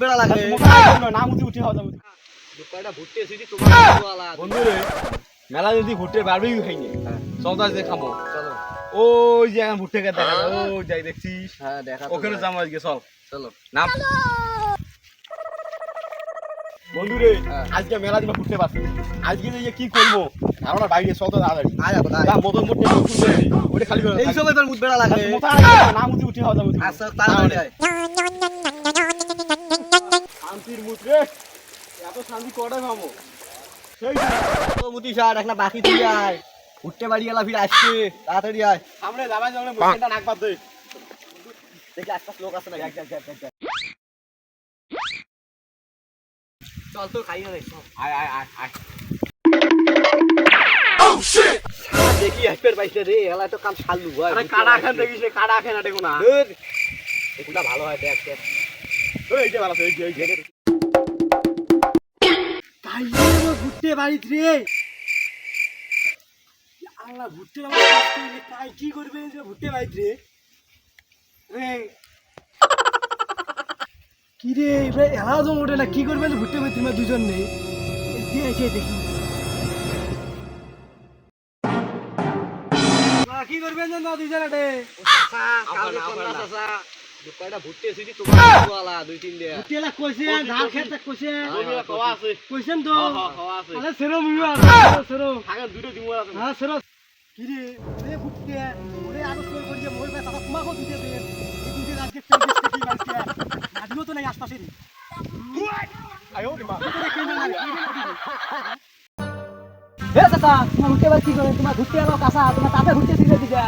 বেড়া লাগে না মুতি উঠে হাওয়া যাব কয়টা ভুট্টে সিটি তোমার বন্ধু রে মেলা যদি ভুট্টে বারবি খাইনি চল তো আজকে খাব চলো ওই যে এখন ভুট্টে খেতে দেখা ওই যাই দেখছিস হ্যাঁ দেখা ওখানে যাব আজকে চল চলো নাম বন্ধু রে হ্যাঁ। আজকে মেলা দিন ঘুরতে পারছি আজকে যে কি করব ধারণা বাইরে চল তো তাড়াতাড়ি আয় যাব যা মদন মুটে ওটা খালি এই সময় তোর মুখ বেড়া লাগে মোটা না মুতি উঠে হাওয়া যাব আচ্ছা তাড়াতাড়ি শান্তির মুখ রে। এত শান্তি কটা খাব সেই একটা বাকি তুই আয়। উঠতে বাড়ি গেলা ফির আসছে তাড়াতাড়ি আয়। সামনে মুখটা নাক বাদ দে দেখি লোক আছে না চল তো খাইয়ে দেখ আয় আয় আয় আয়। দেখি পাইছে রে এলা তো কাম শালু ভাই। আরে কাটা খান দেখিস রে কাটা খান আটে কোনা? এটা ভালো হয় দেখ। ঘুরতে বাড়িত রে আল্লাহ কি করবে ঘুরতে বাড়িত রে কি রে এবার এলা জম ওঠে না কি করবে ঘুরতে বাড়িতে তোমরা দুজন নেই দেখি কি করবেন না দুজন কয়টা ভুট্টে তোমার ওয়ালা দুই তিন দিয়ে। কইছেন ধান খেতে কইছেন বন্ধুরা খাওয়া আছে। কইছেন তো। হ্যাঁ, খাওয়া আছে। আরে সেরো মুইও আছে সেরো থাকেন দুটো দিমু আছে। সেরো কি রে রে ঘুরতে ওরে আরও কই কই যে মই কথা তোমাকেও দিতে দে এই দুটো আজকে তেল কি বাড়িতে আদিও তো নাই আশপাশে রে। আয়ো রে মা। হে চাচা তোমার করে? কাঁচা তাতে ঘুরতে দিতে। দিবে